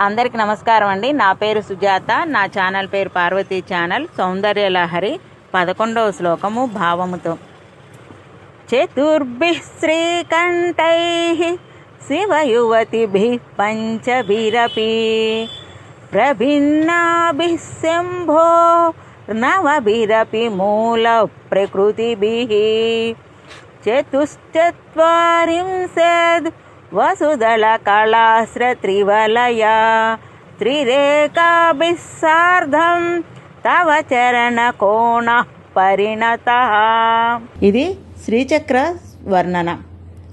అందరికి నమస్కారం అండి. నా పేరు సుజాత. నా ఛానల్ పేరు పార్వతీ ఛానల్. సౌందర్య లహరి పదకొండవ శ్లోకము భావముతో. చతుర్భి శ్రీకంఠై శివయువతిభి పంచభిరపి ప్రభిన్నాభి శంభో నవభిరపి మూల ప్రకృతిభి. చతుశ్చత్వరింశద్ వసుదళ కళాశ్ర త్రివలయ త్రిరేకాభిः తవ చరణ కోణ పరిణత. ఇది శ్రీచక్ర వర్ణన.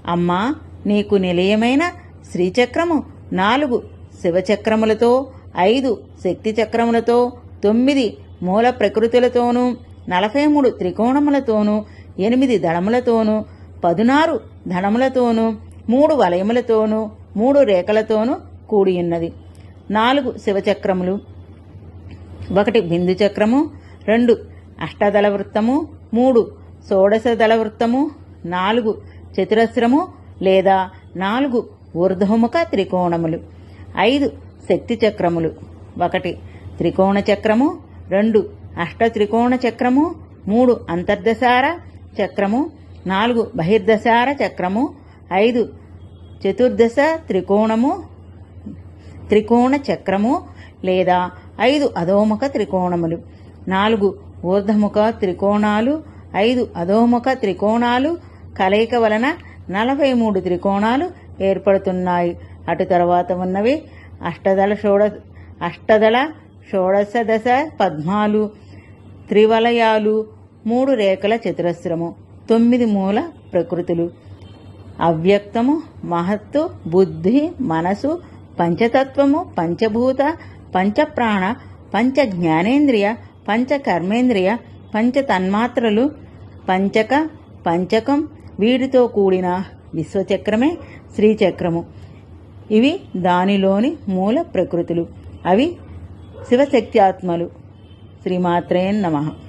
అమ్మా నీకు నిలయమైన శ్రీచక్రము నాలుగు శివచక్రములతో ఐదు శక్తి చక్రములతో తొమ్మిది మూల ప్రకృతులతోనూ నలభై మూడు త్రికోణములతోనూ ఎనిమిది దళములతోనూ పదునారు ధనములతోనూ మూడు వలయములతోనూ మూడు రేఖలతోనూ కూడి ఉన్నది నాలుగు శివచక్రములు ఒకటి బిందు చక్రము రెండు అష్టదళ వృత్తము మూడు షోడశ దళ వృత్తము నాలుగు చతురస్రము లేదా నాలుగు ఊర్ధ్వముఖ త్రికోణములు. ఐదు శక్తి చక్రములు ఒకటి త్రికోణ చక్రము రెండు అష్ట త్రికోణ చక్రము మూడు అంతర్దశార చక్రము నాలుగు బహిర్దశార చక్రము ఐదు. చతుర్దశ త్రికోణము త్రికోణ చక్రము లేదా ఐదు అధోముఖ త్రికోణములు. నాలుగు ఊర్ధముఖ త్రికోణాలు ఐదు అధోముఖ త్రికోణాలు. కలయిక వలన నలభై మూడు త్రికోణాలు ఏర్పడుతున్నాయి. అటు తర్వాత ఉన్నవి అష్టదళ షోడ అష్టదళ షోడశ దశ పద్మాలు త్రివలయాలు మూడు రేఖల చతురస్రము తొమ్మిది మూల ప్రకృతులు. అవ్యక్తము మహత్తు బుద్ధి మనసు పంచతత్వము పంచభూత పంచప్రాణ పంచ జ్ఞానేంద్రియ పంచకర్మేంద్రియ పంచతన్మాత్రలు పంచ తన్మాత్రలు పంచక పంచకం వీటితో కూడిన విశ్వచక్రమే శ్రీచక్రము. ఇవి దానిలోని మూల ప్రకృతులు. అవి శివశక్త్యాత్మలు. శ్రీమాత్రేన్ నమః.